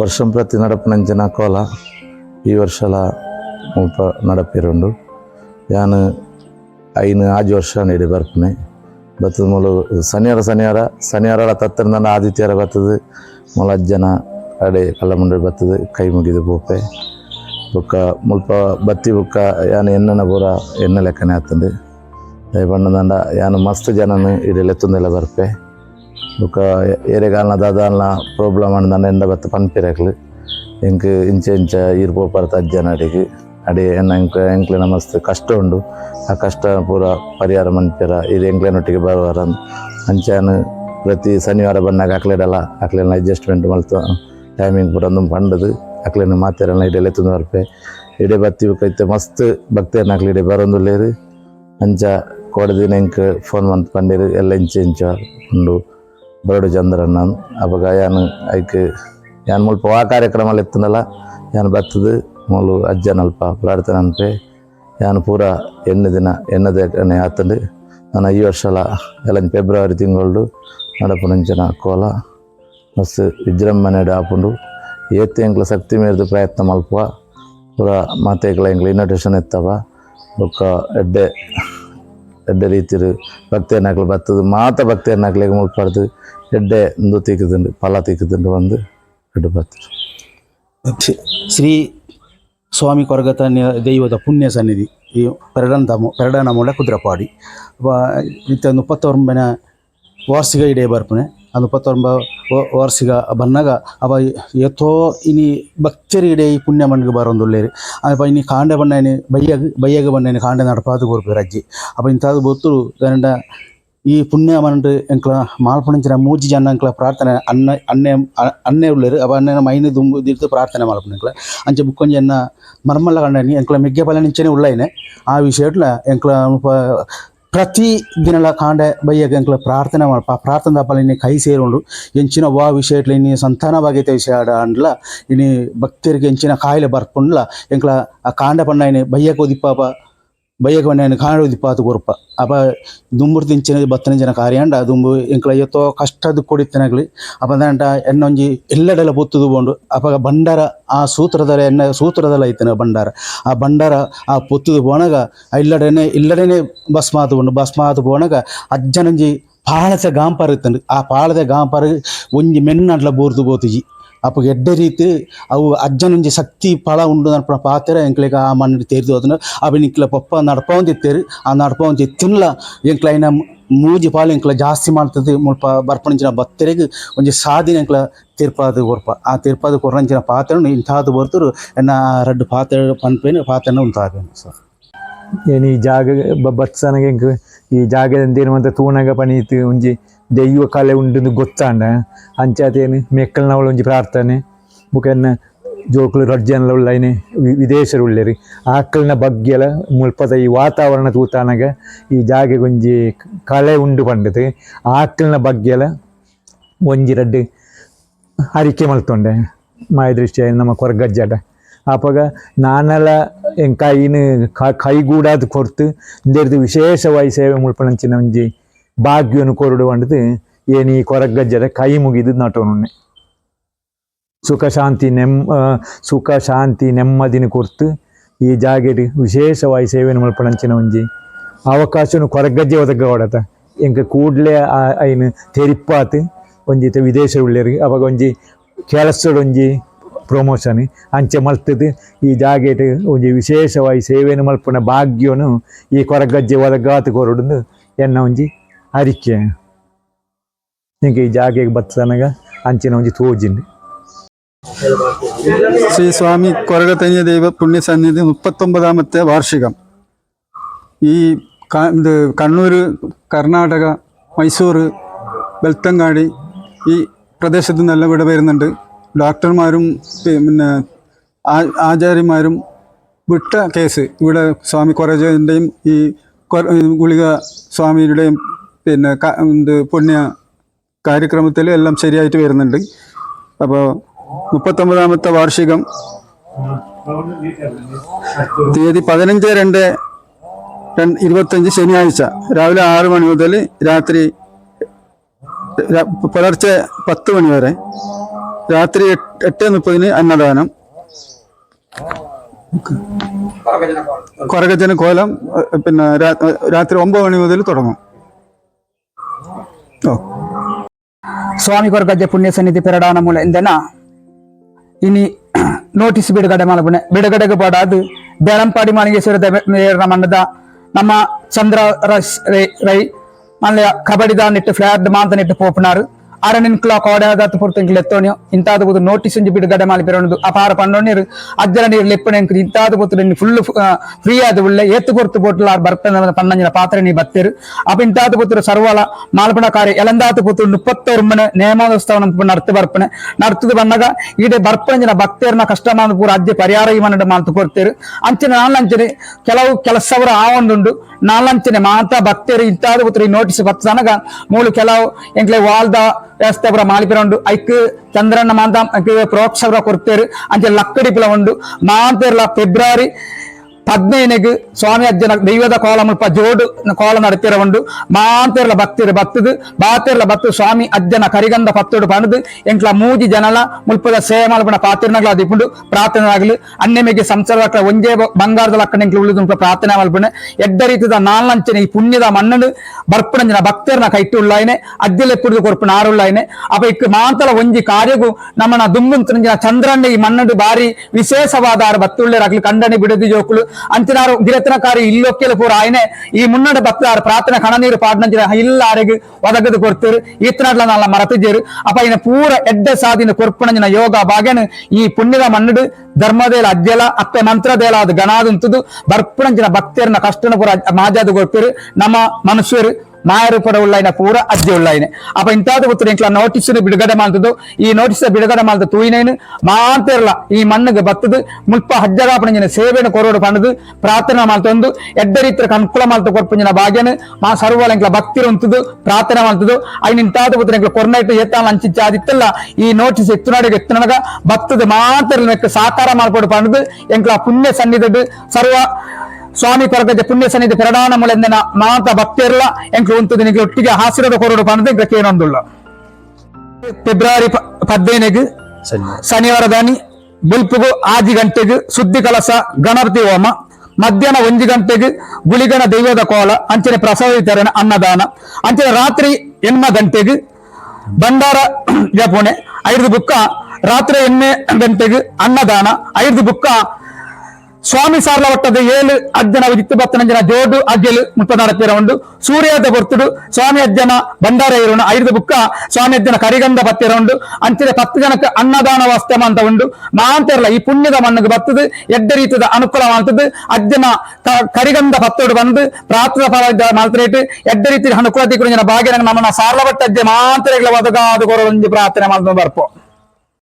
వర్షం ప్రతి నడపనంచిన కోల ఈ వర్షాల ಮುಲ್ಪ ನಡಪಿರುಂಡು ಯಾನ್ ಐನ್ ಆಜು ವರ್ಷ ನೀಡಿ ಬರ್ಪನೆ ಬತ್ತದ ಮೂಲು ಶನಿವಾರ ಶನಿವಾರ ಶನಿವಾರ ತತ್ತರಿಂದ ಆದಿತ್ಯವಾರ ಬರ್ತದೆ ಮೂಲ ಅಜ್ಜನ ಅಡೆ ಕಲ್ಲಮುಂಡ್ರಿ ಬರ್ತದೆ ಕೈ ಮುಗಿದು ಬೋಪೆ ಬುಕ್ಕ ಮುಲ್ಪ ಬತ್ತಿ ಬುಕ್ಕ ಯಾನ್ ಎಣ್ಣನ ಪೂರ ಎಣ್ಣೆ ಲೆಕ್ಕನೆ ಆಗ್ತದೆ ದಯ ಬಣ್ಣದಂಡ ಯಾನ್ ಮಸ್ತ್ ಜನನು ಇಡೀ ಲೆತ್ತುಂದೆಲ್ಲ ಬರ್ಪೆ ಬುಕ್ಕ ಏರೆಗಾಲ್ನ ದಾದಾಲ್ನ ಪ್ರಾಬ್ಲಮ್ ಅಂದ ಎಂದ ಬತ್ತ ಪನ್ಪಿರಕ್ಲು ಎಂಕ್ ಇಂಚ ಇಂಚ ಪರ್ತ ಅಜ್ಜನ ಅಡಿಗೆ. ಅಡಿ ಎನ್ನ ಎಂಕ್ ಎಂಕ್ಲಿನ ಮಸ್ತ್ ಕಷ್ಟ ಉಂಡು. ಆ ಕಷ್ಟ ಪೂರ ಪರಿಹಾರ ಮನ್ಪೆರ, ಇದು ಎಂಕ್ಲೆನೊಟ್ಟಿಗೆ ಬರುವಾರ ಅಂಚಾನು ಪ್ರತಿ ಶನಿವಾರ ಬಂದಾಗ ಅಕ್ಲೆಡಲ್ಲ ಅಕ್ಲೆನ ಅಡ್ಜಸ್ಟ್ಮೆಂಟ್ ಮಲ್ತು. ಟೈಮಿಂಗ್ ಪೂರ ಒಂದು ಪಂಡದು. ಅಕ್ಲೆನ ಮಾತೆರಲ್ಲ ಇಡೆಲ್ಲ ತುಂಬ ಬರ್ಪೆ. ಇಡೆ ಬತ್ತಿ ಕೈತೆ ಮಸ್ತ್ ಭಕ್ತಿಯನ್ನು ಅಕ್ಲೆ ಇಡೆ ಅಂಚ ಕೊಡದಿನ ಎಂಕ್ ಫೋನ್ ಮಂತ್ ಪಂಡಿರು, ಎಲ್ಲ ಇಂಚ ಇಂಚ ಉಂಡು. ಬರಡು ಚಂದ್ರಣ್ಣ ಅವಾಗ ಯಾನು ಐಕ್ ಯಾನ್ ಮುಲ್ಪ ಆ ಕಾರ್ಯಕ್ರಮ ಎತ್ತನಲ್ಲ ಯಾನ್ ಬತ್ತದು ಮೂಲು ಅಜ್ಜನ ಅಲ್ಪ ಪ್ರಾರ್ಥನೆ ಅನ್ಪೆ ಯಾನ್ ಪೂರ ಎಣ್ಣೆ ದಿನ, ಎಣ್ಣೆ ಆತಂಡು ನಾನು ಈ ವರ್ಷಲ ಎಲ್ಲ ಫೆಬ್ರವರಿ ತಿಂಗಳು ನಡಪುನಂಚನ ಕೋಲ, ಮಸ್ತ್ ವಿಜೃಂಭಣೆಡು ಆಪುಂಡು ಏತ್ ಎಂಕ್ಲ ಶಕ್ತಿ ಮೀರಿದ ಪ್ರಯತ್ನ ಮಲ್ಪ ಪೂರ ಮಾತೆಗಳ ಎಂಕ್ಲ ಇನ್ವಿಟೇಷನ್ ಎತ್ತವ ಬೊಕ್ಕ ಎಡ್ಡೆ ಎಡ್ಡೆ ರೀತಿರು ಭಕ್ತಿ ಎನ್ನಾಕ್ಲು ಬರ್ತದು. ಮಾತ ಭಕ್ತಿ ಎನ್ನಾಕ್ಲಿಗೆ ಮುಳ್ಪಡ್ದು ಎಡ್ಡೆ ಒಂದು ತಿಕ್ಕುದುಂಡು, ಫಲ ತಿಕ್ಕುದುಂಡು ಒಂದು ಎಡ್ಡು ಬರ್ತಾರೆ ಶ್ರೀ ಸ್ವಾಮಿ ಕೊರಗತ ದೈವದ ಪುಣ್ಯ ಸನ್ನಿಧಿ, ಈ ಪೆರಡಂತ ಪೆರಡನ ಮೂಲ ಕುದ್ರಪಾಡಿ. ಇತ್ತ ಮುಪ್ಪತ್ತೊಂಬನ ವಾರ್ಷಿಕ ಇಡೇ ಬರ್ಪನೆ. ಆ ಮುಪ್ಪತ್ತೊಂಬ ವ- ವಾರ್ಷಿಕ ಬನ್ನಗ ಅವ ಎತ್ತೋ ಇನಿ ಭಕ್ತರಿ ಇಡೇ ಈ ಪುಣ್ಯ ಮಣ್ಣಿಗೆ ಬರೊಂದುಲ್ಲೇರಿ ಅಪ್ಪ ಇನಿ ಕಾಂಡೆ ಬಣ್ಣನೆ ಬಯ್ಯಗ ಬಯ್ಯಗ ಬಣ್ಣನೆ ಕಾಂಡೆ ನಡಪಾದು ಕೊರ್ಪೆ ರಜ್ಜಿ ಅಪ್ಪ ಇಂಥದ್ದು ಬೊತ್ತುರು ದಂಡ ಈ ಪುಣ್ಯ ಮಂಡು ಎಂಕ್ಲ ಮಾಲ್ಪಣಿಂಚಿನ ಮೂಜಿ ಜನ ಎಂಕ್ಲ ಪ್ರಾರ್ಥನೆ ಅನ್ನ ಅನ್ನೆ ಅ- ಅನ್ನೆ ಉಳ್ಳೇರು ಅವ ಅನ್ನೆನ ಮೈನ ದುಂಬು ದಿರ್ತು ಪ್ರಾರ್ಥನೆ ಮಾಡ್ಪುಣ ಎಂಕ್ಲ ಅಂಚೆ ಬುಕ್ಕೊಂಜಿ ಎನ್ನ ಮರ್ಮಲ್ಲ ಕಂಡನಿ ಎಂಕ್ಲ ಮೆಗ್ಗೆ ಪಲ ನಿಂಚನೆ ಉಳ್ಳೈನೆ ಆ ವಿಷಯಟ್ಲ ಎಂಕ್ಲ ಮುಪ ಪ್ರತಿ ದಿನಲ ಕಾಂಡೆ ಬಯ್ಯಗೆ ಎಂಕ್ಲ ಪ್ರಾರ್ಥನೆ ಮಾಡ್ಪ ಪ್ರಾರ್ಥನೆ ಪಲ ಇನ್ನಿ ಕೈ ಸೇರುಂಡು ಎಂಚಿನ ವಾ ವಿಷಯಟ್ಲ ಇನ್ನಿ ಸಂತಾನ ಭಾಗ್ಯತೆ ವಿಷಯ ಆಡ ಅಂಡ್ಲ ಇನ್ನಿ ಭಕ್ತರಿಗೆ ಎಂಚಿನ ಕಾಯಿಲೆ ಬರ್ಪುಂಡ್ಲ ಎಂಕ್ಲ ಆ ಕಾಂಡೆ ಪಣ್ಣ ಇನ್ನಿ ಬಯ್ಯಕ್ಕೆ ಒದಿಪ್ಪಾಪ ಬಯ್ಯಗೆ ಬಣ್ಣ ಕಾಂಡೆ ಒದಿಪ್ಪಾತು ಕೊರಪ ಅಪ ದುಂಬುರು ತಿಂಚಿನ ಬತ್ತನ ಜನ ಕಾರ್ಯಾಂಡ, ದುಂಬು ಎಂಕ್ಲ ಎತ್ತೋ ಕಷ್ಟದ ಕೊಡಿತನಗ್ಲಿ ಅಪ ದಂಡ ಎನ್ನೊಂಜಿ ಎಲ್ಲೆಡೆಲ್ಲ ಬೊತ್ತುದು ಬೋಂಡು. ಅಪಗ ಬಂಡಾರ ಆ ಸೂತ್ರದ ಎನ್ನ ಸೂತ್ರದಲ್ಲ ಐತನ ಭಂಡಾರ ಆ ಬಂಡಾರ ಆ ಪೊತ್ತುದು ಬೋಣಗ ಇಲ್ಲಡೆನೆ ಇಲ್ಲಡೆನೆ ಭಸ್ಮಾತು ಬಸ್ ಮಾತು ಬೋಣಗ ಅಜ್ಜನಂಜಿ ಪಾಳದ ಗಾಂಪಾರ ಇತ್ತಂಡು. ಆ ಪಾಳದ ಗಾಂಪಾರ ಒಂಜಿ ಮೆನ್ನಡ್ಲ ಬೋರ್ದು ಬೋತುಜಿ ಅಪ್ಪ ಎಡ್ಡೆ ರೀತಿ ಅವು ಅಜ್ಜನೊಂಜಿ ಶಕ್ತಿ ಫಲ ಉಂಡು ನಡ್ಪ ಪಾತೆರ ಎಂಕ್ಲೆಗ ಆ ಮಣ್ಣು ತೇರ್ದು ಅದನ್ನ ಅವಿನ ಇಂಕ್ಲ ಪಪ್ಪ ನಡ್ಪವಂತ ಇತ್ತೇರಿ ಆ ನಡ್ಪವಂತ ಇತ್ತಿನ್ಲ ಎಂಕ್ಲ ಐನ ಮೂಜಿ ಪಾಲು ಎಂಕ್ಲ ಜಾಸ್ತಿ ಮಾಡ್ತದೆ ಮುಲ್ಪ ಬರ್ಪಣಿಂಚಿನ ಬತ್ತರೆಗೆ ಒಂಜಿ ಸಾದಿನ ಎಂಕ್ಲ ತೀರ್ಪಾದ ಕೊರ್ಪ ಆ ತೀರ್ಪಾದ ಕೊರಂಚಿನ ಪಾತ್ರೆನು ಇಂಥದ್ದು ಬರ್ತರು ಎನ್ನ ರಡ್ಡು ಪಾತ್ರೆ ಪನ್ಪೇನು ಪಾತ್ರೆನ ಉಂತಾಗೇನು ಸರ್ ಏನು ಈ ಜಾಗ ಬ- ಬತ್ಸನಗೆ ಎಂಕ್ ಈ ಜಾಗದಂತೇನು ಅಂತ ತೂನಗ ಪಣೀತು ಒಂಜಿ ದೈವ ಕಲೆ ಉಂಡು ಗೊತ್ತಾಂಡ ಅಂಚಾತೇನು ಮೆಕ್ಕಲ್ನವಳು ಒಂಜಿ ಪ್ರಾರ್ಥನೆ ಬುಕನ್ನ ಜೋಕುಲು ರಜ್ಜನಲ ಉಳ್ಳೈನೆ ವಿದೇಶರು ಉಳ್ಳೇರಿ ಆಕಲ್ನ ಬಗ್ಗೆಲ ಮುಲ್ಪದ ಈ ವಾತಾವರಣ ತೂತಾನಗ ಈ ಜಾಗೆಗೊಂಜಿ ಕಲೆ ಉಂಡು ಪಂಡದು ಆಕಲ್ನ ಬಗ್ಗೆಲ ಒಂಜಿ ರಡ್ಡು ಅರಿಕೆ ಮಲ್ತೊಂಡೆ ಮಾಯ ದೃಷ್ಟಿಯ ನಮ್ಮ ಕೊರಗಜ್ಜಾಟ ಅಪಗ ನಾನಲ ಎಂಕ್ ಕೈನು ಕ- ಕೈಗೂಡಾದ್ ಕೊರ್ತು ಇಂದೆರ್ದು ವಿಶೇಷವಾಗಿ ಸೇವೆ ಮುಲ್ಪಣಂಚಿನ ಒಂಜಿ ಭಾಗ್ಯವನ್ನು ಕೊರಡು ಪಂಡದು ಏನಿ ಕೊರಗಜ್ಜದ ಕೈ ಮುಗಿದು ನಟೋನೆ ಸುಖ ಶಾಂತಿ ನೆಮ್ ಆ, ಸುಖ ಶಾಂತಿ ನೆಮ್ಮದಿನ ಕುರ್ತು. ಈ ಜಾಗೆಡ್ ವಿಶೇಷವಾಗಿ ಸೇವೆಯನ್ನು ಮಲ್ಪಣಂಚಿನ ಒಂಜಿ ಅವಕಾಶನು ಕೊರಗಜ್ಜೆ ಒದಗ ಹೊಡತ. ಎಂಕ ಕೂಡ್ಲೆ ಐನ್ ತೆರಿಪ್ಪಾತ್. ಒಂಜಿ ವಿದೇಶ ಉಳ್ಳೇರಿ. ಅವಾಗ ಒಂಜಿ ಕೆಲಸದ ಒಂಜಿ ಪ್ರಮೋಷನ್ ಅಂಚೆ ಮಲ್ತದು. ಈ ಜಾಗೆಟ್ ಒಂಜಿ ವಿಶೇಷವಾಗಿ ಸೇವೆಯನ್ನು ಮಲ್ಪನ ಭಾಗ್ಯವನ್ನು ಈ ಕೊರಗಜ್ಜೆ ಒದಗಾತು ಕೊರಡು ಎನ್ನ ಒಂಜಿ ಅರಿಕೆ ನಿಮಗೆ ಈ ಜಾಗೆಗೆ ಬರ್ತದನಗ ಅಂಚಿನ ಒಂಜಿ ತೋಜಿಂಡು ശ്രീ സ്വാമി കൊരകത്തഞ്ഞ ദൈവ പുണ്യസന്നിധി മുപ്പത്തൊമ്പതാമത്തെ വാർഷികം ഈ ഇത് കണ്ണൂർ കർണാടക മൈസൂർ ബെൽത്തങ്ങാടി ഈ പ്രദേശത്ത് നല്ല വിട വരുന്നുണ്ട് ഡോക്ടർമാരും പിന്നെ ആചാര്യന്മാരും വിട്ട കേസ്. ഇവിടെ സ്വാമി കൊരജന്റെയും ഈ ഗുളിക സ്വാമിയുടെയും പിന്നെ എന്ത് ഇത് പുണ്യ കാര്യക്രമത്തിൽ എല്ലാം ശരിയായിട്ട് വരുന്നുണ്ട്. അപ്പോൾ മുപ്പത്തൊമ്പതാമത്തെ വാർഷികം തീയതി പതിനഞ്ച് രണ്ട് ഇരുപത്തഞ്ച് ശനിയാഴ്ച രാവിലെ ആറ് മണി മുതൽ രാത്രി പുലർച്ചെ പത്ത് മണി വരെ രാത്രി എട്ട് എട്ട് മുപ്പതിന് അന്നദാനം. കൊരകജന കോലം പിന്നെ രാത്രി ഒമ്പത് മണി മുതൽ തുടങ്ങും. ഓ ಸ್ವಾಮಿ ಕೊರಗಜ್ಜೆ ಪುಣ್ಯ ಸನ್ನಿಧಿ ಪೆರಡಾನ ಮೂಲ ಎಂದನ ಇನಿ ನೋಟಿಸ್ ಬಿಡುಗಡೆ ಮಲ್ಪನೆ ಬಿಡುಗಡೆಗೆ ಪಡಾದು ಬೆಳಂಪಾಡಿ ಮಾಲಿಂಗೇಶ್ವರದ ಮೇರ್ನ ಮಣ್ಣದ ನಮ್ಮ ಚಂದ್ರ ರಸ್ ರೈ- ರೈ ಮಲ್ಲ ಕಬಡ್ಡಿ ದಾನಿಟ್ಟು ಫ್ಲಾಟ್ ಮಾತನಿಟ್ಟು ಪೋಪುನಾರು ಅರನಿನ್ಕ್ಲ ಕೋಡಾದತ್ತು ಪುರ್ತಂಕಿಲ್ ಎತ್ತೋಣಿಯೋ ಇಂತಾದ ಬುದು ನೋಟಿಸ್ ಒಂಜಿ ಬಿಡುಗಡೆ ಮಾಲಿ ಪೆರೊಂದು ಅಪಾರ ಪಂಡೋಣಿರು ಅಜ್ಜಲ ನೀರು ಲೆಪ್ಪನೆ ಇಂತಾದ ಬುತ್ತು ಫುಲ್ ಫ್ರೀ ಆದ ಉಳ್ಳೆ ಏತ್ತು ಪೊರ್ತು ಬೋಟ್ಲ ಬರ್ಪನೆ ಪನ್ನಂಜಿನ ಪಾತ್ರೆ ನೀ ಬತ್ತೇರು ಅಪ್ಪ ಇಂತಾದ ಪುತ್ರ ಸರ್ವಲ ಮಾಲ್ಪಣ ಕಾರ್ಯ ಎಲಂದಾತ ಪುತ್ರ ಮುಪ್ಪತ್ತೋರು ಮನೆ ನೇಮೋತ್ಸವ ನಡ್ತು ಬರ್ಪನೆ ನಡ್ತದು ಬಂದಾಗ ಈಡೆ ಬರ್ಪಂಜಿನ ಭಕ್ತರನ್ನ ಕಷ್ಟ ಮಾಡ ಪೂರ ಅಜ್ಜೆ ಪರಿಹಾರ ಇವನ್ನ ಮಾತು ಕೊಡ್ತೇರು ಅಂಚನೆ ನಾಲಂಚನೆ ಕೆಲವು ಕೆಲಸವರ ಆವೊಂದುಂಡು ನಾಲಂಚನೆ ಮಾತ ಭಕ್ತರು ಇಂತಾದ ಪುತ್ರ ಈ ನೋಟಿಸ್ ಬರ್ತನಗ ಮೂಲು ಕೆಲವು ಎಂಕ್ಲೆ ವಾಲ್ದ ವ್ಯವಸ್ಥೆ ಪುರ ಮಾಲಿಪಿರಂಡು ಐಕ್ ಚಂದ್ರಣ್ಣ ಮಾಂತ ಪ್ರೋಕ್ಷರ ಕೊಡ್ತೇರು ಅಂಚೆ ಲಕ್ಕಡಿ ಉಂಡು ಮಾಂತೇರ್ಲ ಫೆಬ್ರವರಿ ಪದ್ನೈನೆಗ್ ಸ್ವಾಮಿ ಅಜ್ಜನ ದೈವದ ಕೋಲ ಮುಲ್ಪ ಜೋಡು ಕೋಲ ನಡತಿರವಂಡು ಮಾಂತೆರ್ಲ ಭಕ್ತಿರು ಬತ್ತದು ಬಾತೆರ್ಲ ಬತ್ತು ಸ್ವಾಮಿ ಅಜ್ಜನ ಕರಿಗಂದ ಪತ್ತೋಡು ಪಣದು ಎಂಕ್ಲ ಮೂಜಿ ಜನಲ ಮುಲ್ಪದ ಸೇವೆ ಮಲ್ಪನ ಪಾತಿರ್ನಗ್ಲ ದಿಪ್ಪುಂಡು ಪ್ರಾರ್ಥನೆ ಆಗಲಿ ಅನ್ನೆಮೆಗೆ ಸಂಸಾರ ಒಂಜೇ ಬ- ಬಂಗಾರದ ಲಕ್ಕಣ ಎಂಕ್ಲ ಉಳಿದು ಮುಲ್ಪ ಪ್ರಾರ್ಥನೆ ಮಲ್ಪನೆ ಎಡ್ಡ ರೀತಿದ ನಾಲ್ನಂಚನೆ ಈ ಪುಣ್ಯದ ಮಣ್ಣನು ಬರ್ಪಣಂಜನ ಭಕ್ತರ್ನ ಕೈಟ್ಟುಳ್ಳಾಯ್ನೆ ಅಜ್ಜಲೆ ಕುಡಿದು ಕೊರ್ಪುನ ಆರುಳ್ಳಾಯ್ನೆ ಅಪ ಇಕ್ ಮಾಂತಲ ಒಂಜಿ ಕಾರ್ಯಗು ನಮ್ಮನ ದುಂಬುಂತಂಜಿನ ಚಂದ್ರಣ್ಣ ಈ ಮಣ್ಣಡು ಬಾರಿ ವಿಶೇಷವಾದ ಆರು ಬತ್ತುಳ್ಳೆರಾಗ್ಲಿ ಕಂಡನೆ ಬಿಡದು ಜೋಕುಲು ಅಂಚಿನಾರು ಗಿರತನಕಾರಿ ಇಲ್ಲೊಕ್ಕೆಲ ಪೂರ ಆಯ್ನೆ ಈ ಮುನ್ನಡ ಭಕ್ತಾರ ಪ್ರಾರ್ಥನೆ ಕಣನೀರು ಪಾಡ್ನಂಚಿನ ಇಲ್ಲ ಆರೆಗ್ ಒದಗದು ಕೊಡ್ತೇರು ಈತನಾಡ್ಲ ನಾಲ ಮರತಿಜೇರು ಅಪ ಇನ ಪೂರ ಎಡ್ಡ ಸಾದಿನ ಕೊರ್ಪಣಂಜಿನ ಯೋಗ ಬಾಗೆನು ಈ ಪುಣ್ಯದ ಮಣ್ಣಡು ಧರ್ಮದೇಲ ಅಜ್ಜಲ ಅತ್ತೆ ಮಂತ್ರದೇಲ ಅದು ಗಣಾದಂತದು ಬರ್ಪಣಂಚಿನ ಭಕ್ತರನ್ನ ಕಷ್ಟನ ಪೂರ ಮಾಜಾದು ಕೊಡ್ತೇರು ನಮ್ಮ ಮನುಷ್ಯರು ಮಾಯರೂಪದ ಉಳ್ಳಾಯಿನ ಪೂರ ಅಜ್ಜೆ ಉಳ್ಳಾಯಿನೆ ಅಪ್ಪ ಇಂತಾದ ಗೊತ್ತು ಎಂಕ್ಲ ನೋಟಿಸ್ ಬಿಡುಗಡೆ ಮಾಡ್ತದ್ದು ಈ ನೋಟಿಸ್ ಬಿಡುಗಡೆ ಮಾಡ್ದ ತೂಯಿನೇನು ಮಾಂತಿರಲ್ಲ ಈ ಮಣ್ಣಿಗೆ ಬತ್ತದು ಮುಲ್ಪ ಹಜ್ಜಗಾಪಣಂಜಿನ ಸೇವೆನ ಕೊರೋಡು ಪಣದು ಪ್ರಾರ್ಥನೆ ಮಾಡ್ತಂದು ಎಡ್ಡ ರೀತಿಯ ಅನುಕೂಲ ಮಾಡ್ತ ಕೊಡ್ಪಂಜಿನ ಭಾಗ್ಯನು ಮಾ ಸರ್ವಲ ಎಂಕ್ಲ ಭಕ್ತಿರು ಉಂತದು ಪ್ರಾರ್ಥನೆ ಮಾಡ್ತದು ಐನ್ ಇಂತಾದ ಗೊತ್ತು ಎಂಕ್ಲ ಕೊರ್ನೈಟ್ ಎತ್ತಾಲ ಅಂಚಿಚ್ಚ ಆದಿತ್ತಲ್ಲ ಈ ನೋಟಿಸ್ ಎತ್ತುನಾಡಿಗೆ ಎತ್ತನಗ ಬತ್ತದ ಮಾತ್ರ ಸಾಕಾರ ಮಾಡ್ಕೊಡು ಪಣದು ಎಂಕ್ಲ ಪುಣ್ಯ ಸನ್ನಿಧಡು ಸರ್ವ ಸ್ವಾಮಿ ಕೊರಗಜ ಪುಣ್ಯ ಸನ್ನಿಧಿ ಪ್ರಧಾನ ಮುಳೆಂದಿನ ಮಾತ ಭಕ್ತಿಯರ್ಲ ಎಂಕ್ ಉಂತದ ನಿಮಗೆ ಒಟ್ಟಿಗೆ ಹಾಸಿರದ ಕೊರಡು ಪಣದು ಎಂಕ್ಲ ಕೇನೊಂದುಳ್ಳ ಫೆಬ್ರವರಿ ಪ- ಪದ್ನೈನೆಗ್ ಶನಿವಾರ ದಾನಿ ಬುಲ್ಪುಗು ಆದಿ ಗಂಟೆಗೆ ಸುದ್ದಿ ಕಲಸ ಗಣಪತಿ ಹೋಮ ಮಧ್ಯಾಹ್ನ ಒಂಜಿ ಗಂಟೆಗೆ ಗುಳಿಗಣ ದೈವದ ಕೋಲ ಅಂಚನೆ ಪ್ರಸಾದ ವಿತರಣೆ ಅನ್ನದಾನ ಅಂಚನೆ ರಾತ್ರಿ ಎಣ್ಮ ಗಂಟೆಗೆ ಭಂಡಾರ ಜಪುಣೆ ಐದು ಬುಕ್ಕ ರಾತ್ರಿ ಎಣ್ಣೆ ಗಂಟೆಗೆ ಅನ್ನದಾನ ಐದು ಬುಕ್ಕ ಸ್ವಾಮಿ ಸಾರ್ಲ ಒಟ್ಟದ ಏಳು ಅಜ್ಜನ ಇತ್ತು. ಬತ್ತನಂಜನ ಜೋಡು ಅಜ್ಜಲು ಮುಪ್ಪ ನಡಪಿರ ಉಂಡು ಸೂರ್ಯದ ಬರ್ತುಡು ಸ್ವಾಮಿ ಅಜ್ಜನ ಭಂಡಾರ ಇರೋಣ ಐದು ಬುಕ್ಕ, ಸ್ವಾಮಿ ಅಜ್ಜನ ಕರಿಗಂಧ ಬತ್ತಿರ ಉಂಡು ಅಂಚಿನ ಪತ್ತು ಜನಕ್ಕೆ ಅನ್ನದಾನ ವಾಸ್ತಮ ಅಂತ ಉಂಡು ಮಾಂತಿರಲ್ಲ ಈ ಪುಣ್ಯದ ಮಣ್ಣಿಗೆ ಬತ್ತದು, ಎಡ್ಡ ರೀತಿಯ ಅನುಕೂಲ ಅಜ್ಜನ ಕರಿಗಂಧ ಪತ್ತೋಡು ಬಂದು, ಪ್ರಾರ್ಥನಾ ಫಲ ಮಾಡ್ತಾರೆ ಎಡ್ಡ ರೀತಿಯ ಅನುಕೂಲ ತಿಕ್ಕೊಂಡು ಭಾಗ್ಯ ನಮ್ಮನ್ನ ಸಾರ್ಲವಟ್ಟ ಅಜ್ಜೆ ಮಾಂತರಗಳ ಒದಗಾದ ಕೊರೋ ಪ್ರಾರ್ಥನೆ ಮಾಡ್ಕೊಂಡು ಬರ್ಪೋ.